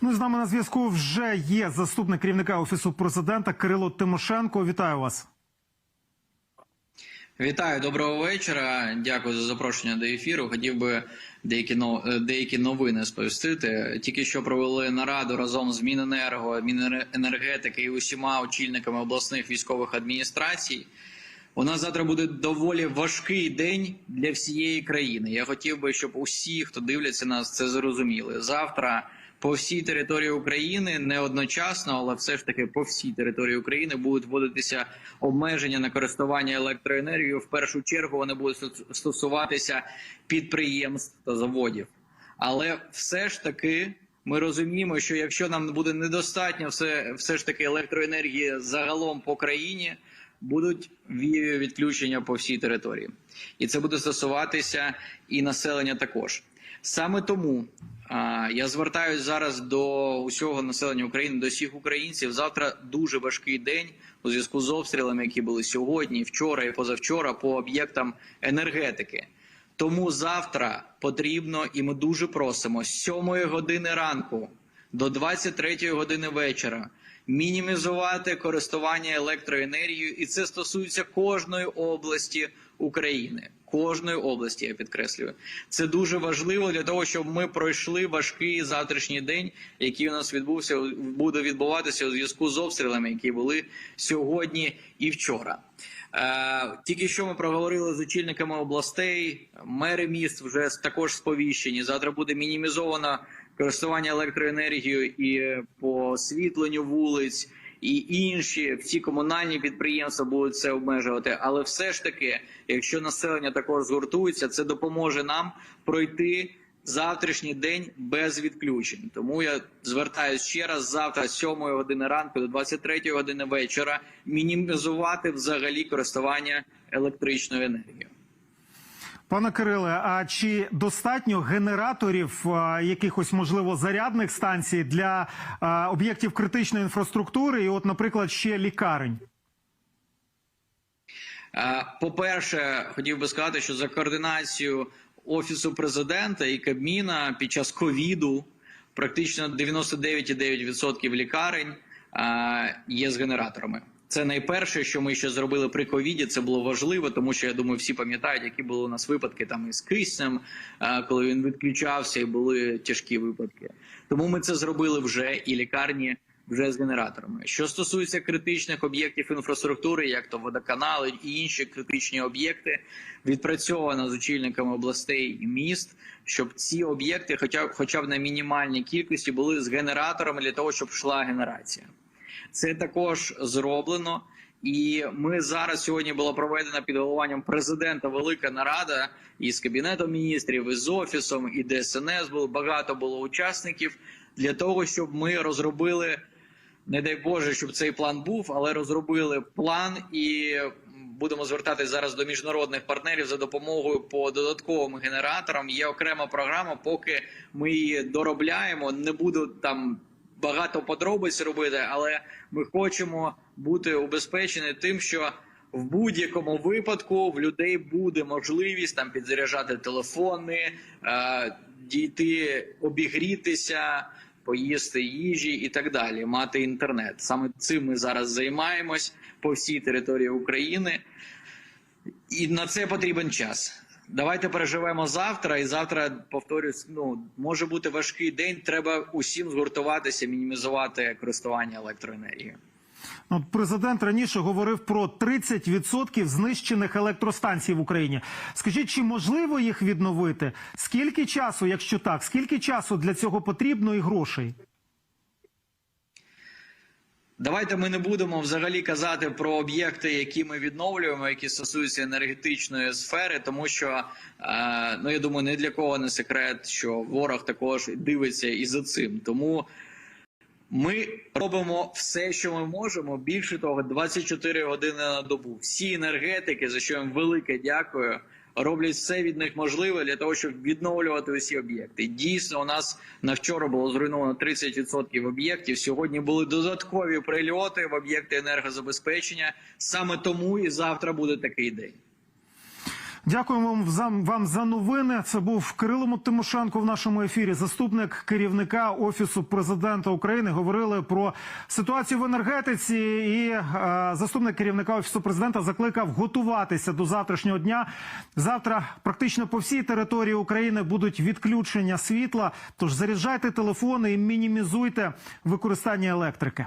Ну з нами на зв'язку вже є заступник керівника офісу президента Кирило Тимошенко. Вітаю вас. Вітаю, доброго вечора. Дякую за запрошення до ефіру. Хотів би деякі е, деякі новини сповістити. Тільки що провели нараду разом з Міненерго, Міненергетики і усіма очільниками обласних військових адміністрацій. У нас завтра буде доволі важкий день для всієї країни. Я хотів би, щоб усі, хто дивляться нас, це зрозуміли. Завтра по всій території України не одночасно, але все ж таки по всій території України будуть вводитися обмеження на користування електроенергією. В першу чергу вони будуть стосуватися підприємств та заводів. Але все ж таки ми розуміємо, що якщо нам буде недостатньо, все, все ж таки електроенергії загалом по країні. Будуть ві- відключення по всій території, і це буде стосуватися і населення також. Саме тому я звертаюся зараз до усього населення України, до всіх українців. Завтра дуже важкий день у зв'язку з обстрілами, які були сьогодні, вчора і позавчора по об'єктам енергетики. Тому завтра потрібно, і ми дуже просимо з 7 години ранку до 23 години вечора мінімізувати користування електроенергією, і це стосується кожної області України. Кожної області я підкреслюю, це дуже важливо для того, щоб ми пройшли важкий завтрашній день, який у нас відбувся, буде відбуватися у зв'язку з обстрілами, які були сьогодні і вчора. Е, Тільки що ми проговорили з очільниками областей, мери міст вже також сповіщені. Завтра буде мінімізовано користування електроенергією і по освітленню вулиць, і інші всі комунальні підприємства будуть це обмежувати. Але все ж таки, якщо населення також згуртується, це допоможе нам пройти. Завтрашній день без відключень. Тому я звертаюся ще раз завтра з 7 години ранку до 23 години вечора мінімізувати взагалі користування електричною енергією. Пане Кириле, а чи достатньо генераторів, а, якихось можливо зарядних станцій для а, об'єктів критичної інфраструктури, і, от, наприклад, ще лікарень? Е, По-перше, хотів би сказати, що за координацію офісу президента і Кабміна під час ковіду практично 99,9% лікарень є з генераторами. Це найперше, що ми ще зробили при ковіді. Це було важливо, тому що я думаю, всі пам'ятають, які були у нас випадки там із киснем, коли він відключався, і були тяжкі випадки. Тому ми це зробили вже і лікарні вже з генераторами. Що стосується критичних об'єктів інфраструктури, як то водоканали і інші критичні об'єкти, відпрацьовано з очільниками областей і міст, щоб ці об'єкти, хоча, хоча б на мінімальній кількості, були з генераторами для того, щоб йшла генерація. Це також зроблено. І ми зараз сьогодні була проведена під головуванням президента велика нарада із кабінетом міністрів, із офісом, і ДСНС було багато було учасників для того, щоб ми розробили, не дай Боже, щоб цей план був, але розробили план і будемо звертатись зараз до міжнародних партнерів за допомогою по додатковим генераторам. Є окрема програма, поки ми її доробляємо. Не буду там багато подробиць робити, але ми хочемо бути убезпечені тим, що в будь-якому випадку в людей буде можливість там підзаряджати телефони, е, дійти, обігрітися, поїсти їжі і так далі, мати інтернет. Саме цим ми зараз займаємось по всій території України, і на це потрібен час. Давайте переживемо завтра, і завтра повторюсь, ну може бути важкий день. Треба усім згуртуватися, мінімізувати користування електроенергією. От президент раніше говорив про 30% знищених електростанцій в Україні. Скажіть, чи можливо їх відновити? Скільки часу, якщо так, скільки часу для цього потрібно і грошей? Давайте ми не будемо взагалі казати про об'єкти, які ми відновлюємо, які стосуються енергетичної сфери, тому що е, ну я думаю, ні для кого не секрет, що ворог також дивиться і за цим. Тому ми робимо все, що ми можемо. Більше того, 24 години на добу. Всі енергетики, за що їм велике дякую. Роблять все від них можливе для того, щоб відновлювати усі об'єкти. Дійсно, у нас на вчора було зруйновано 30% об'єктів. Сьогодні були додаткові прильоти в об'єкти енергозабезпечення. Саме тому і завтра буде такий день. Дякуємо вам за, вам за новини. Це був Кирило Тимошенко в нашому ефірі. Заступник керівника офісу президента України говорили про ситуацію в енергетиці. І е, заступник керівника офісу президента закликав готуватися до завтрашнього дня. Завтра практично по всій території України будуть відключення світла. Тож заряджайте телефони і мінімізуйте використання електрики.